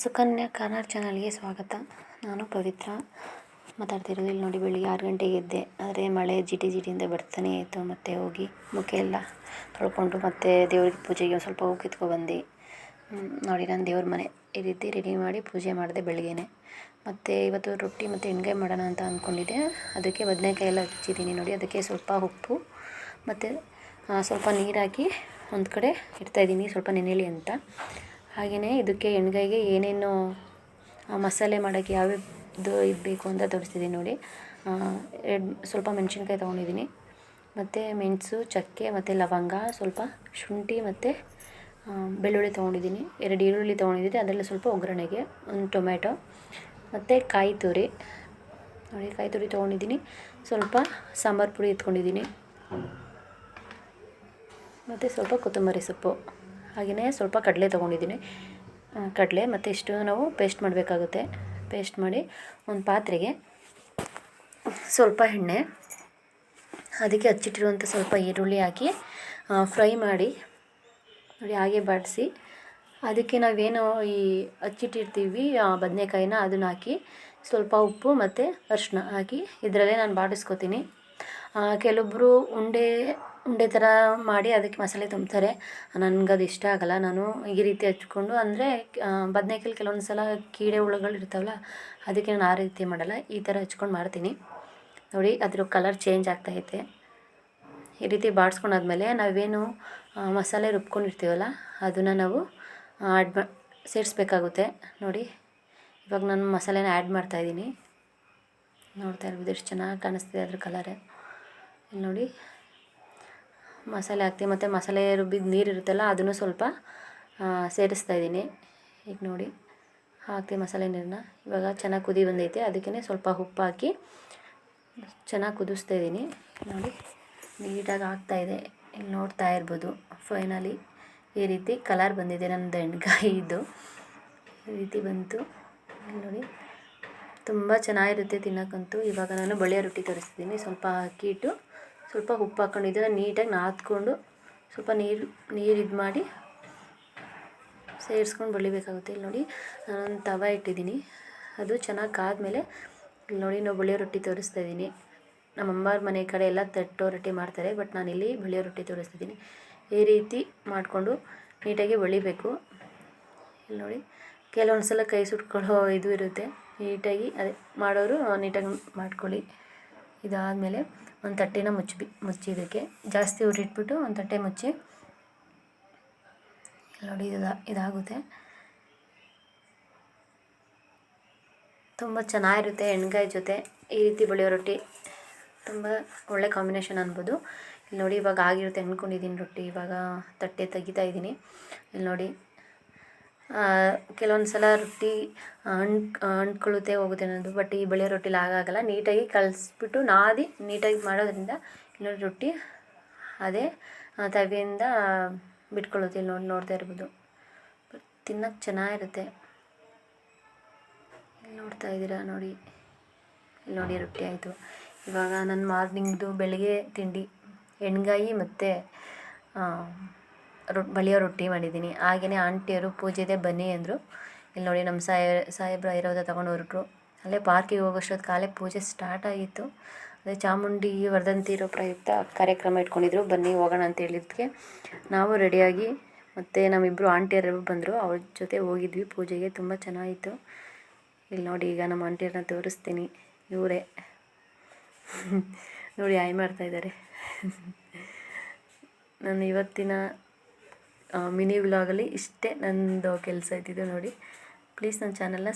Sukanya corner ಚಾನಲ್ಗೆ ಸ್ವಾಗತ. ನಾನು ಪವಿತ್ರ. ಮಾತಾಡ್ತಿರೋದು ಇಲ್ಲಿ ನೋಡಿ, ಬೆಳಿಗ್ಗೆ ಆರು ಗಂಟೆಗೆ ಎದ್ದೆ. ಆದರೆ ಮಳೆ ಜಿಟಿ ಜಿಟಿಯಿಂದ ಬರ್ತಾನೆ ಇತ್ತು ಮತ್ತು ಹೋಗಿ ಮುಖ ಎಲ್ಲ ತೊಳ್ಕೊಂಡು ಮತ್ತು ದೇವ್ರಿಗೆ ಪೂಜೆಗೆ ಒಂದು ಸ್ವಲ್ಪ ಹೂ ಕಿತ್ಕೊಬಂದು ನೋಡಿ, ನಾನು ದೇವ್ರ ಮನೆ ಈ ರೀತಿ ರೆಡಿ ಮಾಡಿ ಪೂಜೆ ಮಾಡಿದೆ ಬೆಳಗ್ಗೆನೆ. ಮತ್ತು ಇವತ್ತು ರೊಟ್ಟಿ ಮತ್ತು ಎಣ್ಗಾಯಿ ಮಾಡೋಣ ಅಂತ ಅಂದ್ಕೊಂಡಿದ್ದೆ ಅದಕ್ಕೆ ಬದನೆಕಾಯಿ ಎಲ್ಲ ಹಚ್ಚಿದ್ದೀನಿ ನೋಡಿ, ಅದಕ್ಕೆ ಸ್ವಲ್ಪ ಉಪ್ಪು ಮತ್ತು ಸ್ವಲ್ಪ ನೀರಾಕಿ ಒಂದು ಕಡೆ ಇಡ್ತಾಯಿದ್ದೀನಿ ಸ್ವಲ್ಪ ನೆನೆಯಲಿ ಅಂತ. ಹಾಗೆಯೇ ಇದಕ್ಕೆ ಎಣ್ಗಾಯಿಗೆ ಏನೇನು ಮಸಾಲೆ ಮಾಡೋಕ್ಕೆ ಯಾವ್ಯಾವುದು ಇದು ಬೇಕು ಅಂತ ತೋರಿಸ್ತಿದ್ದೀನಿ ನೋಡಿ. ಎರಡು, ಸ್ವಲ್ಪ ಮೆಣಸಿನ್ಕಾಯಿ ತೊಗೊಂಡಿದ್ದೀನಿ. ಮತ್ತು ಮೆಣಸು, ಚಕ್ಕೆ, ಮತ್ತು ಲವಂಗ, ಸ್ವಲ್ಪ ಶುಂಠಿ ಮತ್ತು ಬೆಳ್ಳುಳ್ಳಿ ತೊಗೊಂಡಿದ್ದೀನಿ. ಎರಡು ಈರುಳ್ಳಿ ತೊಗೊಂಡಿದ್ದೀನಿ. ಅದರಲ್ಲಿ ಸ್ವಲ್ಪ ಒಗ್ಗರಣೆಗೆ, ಒಂದು ಟೊಮೆಟೊ ಮತ್ತು ಕಾಯಿ ತುರಿ. ನೋಡಿ, ಕಾಯಿ ತುರಿ ತೊಗೊಂಡಿದ್ದೀನಿ. ಸ್ವಲ್ಪ ಸಾಂಬಾರು ಪುಡಿ ಎತ್ಕೊಂಡಿದ್ದೀನಿ. ಮತ್ತು ಸ್ವಲ್ಪ ಕೊತ್ತಂಬರಿ ಸೊಪ್ಪು. ಹಾಗೆಯೇ ಸ್ವಲ್ಪ ಕಡಲೆ ತೊಗೊಂಡಿದ್ದೀನಿ. ಕಡಲೆ ಮತ್ತು ಇಷ್ಟು ನಾವು ಪೇಸ್ಟ್ ಮಾಡಬೇಕಾಗುತ್ತೆ. ಪೇಸ್ಟ್ ಮಾಡಿ ಒಂದು ಪಾತ್ರೆಗೆ ಸ್ವಲ್ಪ ಎಣ್ಣೆ, ಅದಕ್ಕೆ ಹಚ್ಚಿಟ್ಟಿರುವಂಥ ಸ್ವಲ್ಪ ಈರುಳ್ಳಿ ಹಾಕಿ ಫ್ರೈ ಮಾಡಿ, ನೋಡಿ ಹಾಗೆ ಬಾಡಿಸಿ, ಅದಕ್ಕೆ ನಾವೇನು ಈ ಹಚ್ಚಿಟ್ಟಿರ್ತೀವಿ ಬದನೆಕಾಯಿನ ಅದನ್ನ ಹಾಕಿ ಸ್ವಲ್ಪ ಉಪ್ಪು ಮತ್ತು ಅರಿಶಿನ ಹಾಕಿ ಇದರಲ್ಲೇ ನಾನು ಬಾಡಿಸ್ಕೊತೀನಿ. ಕೆಲವೊಬ್ಬರು ಉಂಡೆ ಉಂಡೆ ಥರ ಮಾಡಿ ಅದಕ್ಕೆ ಮಸಾಲೆ ತುಂಬ್ತಾರೆ. ನನಗೆ ಅದು ಇಷ್ಟ ಆಗಲ್ಲ. ನಾನು ಈ ರೀತಿ ಹಚ್ಕೊಂಡು ಅಂದರೆ ಬದ್ನೇಕಾಯಲ್ಲಿ ಕೆಲವೊಂದು ಸಲ ಕೀಡೆ ಹುಳುಗಳು ಇರ್ತಾವಲ್ಲ, ಅದಕ್ಕೆ ನಾನು ಆ ರೀತಿ ಮಾಡಲ್ಲ. ಈ ಥರ ಹಚ್ಕೊಂಡು ಮಾಡ್ತೀನಿ. ನೋಡಿ, ಅದ್ರ ಕಲರ್ ಚೇಂಜ್ ಆಗ್ತಾಯಿದೆ ಈ ರೀತಿ ಬಾಡಿಸ್ಕೊಂಡಾದ್ಮೇಲೆ ನಾವೇನು ಮಸಾಲೆ ರುಬ್ಕೊಂಡಿರ್ತೀವಲ್ಲ, ಅದನ್ನು ನಾವು ಆ್ಯಡ್ ಮಾ, ಸೇರಿಸ್ಬೇಕಾಗುತ್ತೆ. ನೋಡಿ, ಇವಾಗ ನಾನು ಮಸಾಲೆನ ಆ್ಯಡ್ ಮಾಡ್ತಾಯಿದ್ದೀನಿ ನೋಡ್ತಾ ಇರ್ಬೋದು ಎಷ್ಟು ಚೆನ್ನಾಗಿ ಕಾಣಿಸ್ತಿದೆ ಅದ್ರ ಕಲರೇ ಇಲ್ಲಿ ನೋಡಿ ಮಸಾಲೆ ಹಾಕ್ತೀನಿ. ಮತ್ತು ಮಸಾಲೆ ರುಬ್ಬಿದ ನೀರು ಇರುತ್ತಲ್ಲ, ಅದನ್ನು ಸ್ವಲ್ಪ ಸೇರಿಸ್ತಾ ಇದ್ದೀನಿ. ಈಗ ನೋಡಿ ಹಾಕ್ತೀವಿ ಮಸಾಲೆ ನೀರನ್ನ ಇವಾಗ ಚೆನ್ನಾಗಿ ಕುದಿ ಬಂದೈತೆ. ಅದಕ್ಕೆ ಸ್ವಲ್ಪ ಉಪ್ಪು ಹಾಕಿ ಚೆನ್ನಾಗಿ ಕುದಿಸ್ತಾ ಇದ್ದೀನಿ. ನೋಡಿ, ನೀಟಾಗಿ ಆಗ್ತಾಯಿದೆ ಇಲ್ಲಿ ನೋಡ್ತಾ ಇರ್ಬೋದು, ಫೈನಲಿ ಈ ರೀತಿ ಕಲರ್ ಬಂದಿದೆ ನನ್ನ ಎಣ್ಗಾಯಿದು ಈ ರೀತಿ ಬಂತು. ನೋಡಿ, ತುಂಬ ಚೆನ್ನಾಗಿರುತ್ತೆ ತಿನ್ನೋಕ್ಕಂತೂ. ಇವಾಗ ನಾನು ಬಳಿಯ ರೊಟ್ಟಿ ತರಿಸ್ತೀನಿ ಸ್ವಲ್ಪ ಅಕ್ಕಿ ಇಟ್ಟು ಸ್ವಲ್ಪ ಉಪ್ಪು ಹಾಕ್ಕೊಂಡು ಇದನ್ನು ನೀಟಾಗಿ ನಾದ್ಕೊಂಡು ಸ್ವಲ್ಪ ನೀರು ನೀರು ಇದು ಮಾಡಿ ಸೇರಿಸ್ಕೊಂಡು ಬಳಿಬೇಕಾಗುತ್ತೆ ಇಲ್ಲಿ ನೋಡಿ ನಾನು ತವ ಇಟ್ಟಿದ್ದೀನಿ. ಅದು ಚೆನ್ನಾಗಿ ಕಾದ್ಮೇಲೆ ಇಲ್ಲಿ ನೋಡಿ ನಾವು ಬಳಿಯೋ ರೊಟ್ಟಿ ತೋರಿಸ್ತಾ ಇದ್ದೀನಿ. ನಮ್ಮ ಅಮ್ಮವ್ರ ಮನೆ ಕಡೆ ಎಲ್ಲ ತಟ್ಟೋ ರೊಟ್ಟಿ ಮಾಡ್ತಾರೆ, ಬಟ್ ನಾನಿಲ್ಲಿ ಬಳಿಯೋ ರೊಟ್ಟಿ ತೋರಿಸ್ತಿದ್ದೀನಿ ಈ ರೀತಿ ಮಾಡಿಕೊಂಡು ನೀಟಾಗಿ ಬಳಿಬೇಕು ಇಲ್ಲಿ ನೋಡಿ ಕೆಲವೊಂದು ಸಲ ಕೈ ಸುಟ್ಕೊಳ್ಳೋ ಇದು ಇರುತ್ತೆ. ನೀಟಾಗಿ ಅದೇ ಮಾಡೋರು ನೀಟಾಗಿ ಮಾಡ್ಕೊಳ್ಳಿ. ಇದಾದಮೇಲೆ ಒಂದು ತಟ್ಟೆನ ಮುಚ್ಚಿ ಮುಚ್ಚಿ ಇದಕ್ಕೆ ಜಾಸ್ತಿ ಉರಿಟ್ಬಿಟ್ಟು ಒಂದು ತಟ್ಟೆ ಮುಚ್ಚಿ. ನೋಡಿ ಇದು ಇದಾಗುತ್ತೆ. ತುಂಬ ಚೆನ್ನಾಗಿರುತ್ತೆ ಎಣ್ಗಾಯಿ ಜೊತೆ. ಈ ರೀತಿ ಬೆಳೆಯೋ ರೊಟ್ಟಿ ತುಂಬ ಒಳ್ಳೆ ಕಾಂಬಿನೇಷನ್ ಅನ್ಬೋದು. ಇಲ್ಲಿ ನೋಡಿ ಇವಾಗ ಆಗಿರುತ್ತೆ ಅಂದ್ಕೊಂಡಿದ್ದೀನಿ ರೊಟ್ಟಿ. ಇವಾಗ ತಟ್ಟೆ ತೆಗಿತಾ ಇದ್ದೀನಿ ಇಲ್ಲಿ ನೋಡಿ ಕೆಲವೊಂದು ಸಲ ರೊಟ್ಟಿ ಅಂಟ್ ಅಂಟ್ಕೊಳ್ಳುತ್ತೆ ಹೋಗುತ್ತೆ ಅನ್ನೋದು. ಬಟ್ ಈ ಬಿಳಿ ರೊಟ್ಟಿಲಿ ಆಗಾಗಲ್ಲ ನೀಟಾಗಿ ಕಲಿಸ್ಬಿಟ್ಟು ನಾದಿ ನೀಟಾಗಿ ಮಾಡೋದ್ರಿಂದ ಇನ್ನೊಂದು ರೊಟ್ಟಿ ಅದೇ ತವಿಯಿಂದ ಬಿಟ್ಕೊಳ್ಳುತ್ತೆ ಇಲ್ಲಿ ನೋಡಿ, ನೋಡ್ತಾ ಇರ್ಬೋದು. ತಿನ್ನೋಕ್ಕೆ ಚೆನ್ನಾಗಿರುತ್ತೆ. ಇಲ್ಲಿ ನೋಡ್ತಾ ಇದ್ದೀರಾ ನೋಡಿ? ಇಲ್ಲಿ ನೋಡಿ ರೊಟ್ಟಿ ಆಯಿತು. ಇವಾಗ ನನ್ನ ಮಾರ್ನಿಂಗ್ದು ಬೆಳಗ್ಗೆ ತಿಂಡಿ, ಎಣ್ಗಾಯಿ ಮತ್ತು ರೊ, ಬಳಿಯ ರೊಟ್ಟಿ ಮಾಡಿದ್ದೀನಿ. ಹಾಗೆಯೇ ಆಂಟಿಯವರು ಪೂಜೆದೆ ಬನ್ನಿ ಅಂದರು. ಇಲ್ಲಿ ನೋಡಿ ನಮ್ಮ ಸಾಯ ಸಾಹೇಬ್ರು ಇರೋದ ತಗೊಂಡು ಹೊರಟ್ರು. ಅಲ್ಲೇ ಪಾರ್ಕಿಗೆ ಹೋಗೋಷ್ಟೊತ್ತು ಕಾಲೇ ಪೂಜೆ ಸ್ಟಾರ್ಟ್ ಆಗಿತ್ತು. ಅದೇ ಚಾಮುಂಡಿ ವರ್ಧಂತಿ ಇರೋ ಪ್ರಯುಕ್ತ ಕಾರ್ಯಕ್ರಮ ಇಟ್ಕೊಂಡಿದ್ರು. ಬನ್ನಿ ಹೋಗೋಣ ಅಂತ ಹೇಳಿದ್ದಕ್ಕೆ ನಾವು ರೆಡಿಯಾಗಿ ಮತ್ತು ನಮ್ಮಿಬ್ಬರು ಆಂಟಿಯರು ಬಂದರು. ಅವ್ರ ಜೊತೆ ಹೋಗಿದ್ವಿ ಪೂಜೆಗೆ. ತುಂಬ ಚೆನ್ನಾಗಿತ್ತು. ಇಲ್ಲಿ ನೋಡಿ ಈಗ ನಮ್ಮ ಆಂಟಿಯರನ್ನ ತೋರಿಸ್ತೀನಿ. ಇವರೇ. ನೋಡಿ ಆಯ್ ಮಾಡ್ತಾಯಿದ್ದಾರೆ ನಾನು ಇವತ್ತಿನ ಮಿನಿ ವ್ಲಾಗಲ್ಲಿ ಇಷ್ಟೇ ನಂದು ಕೆಲಸ ಇದ್ದಿದ್ದು ನೋಡಿ. ಪ್ಲೀಸ್ ನನ್ನ ಚಾನಲ್ನ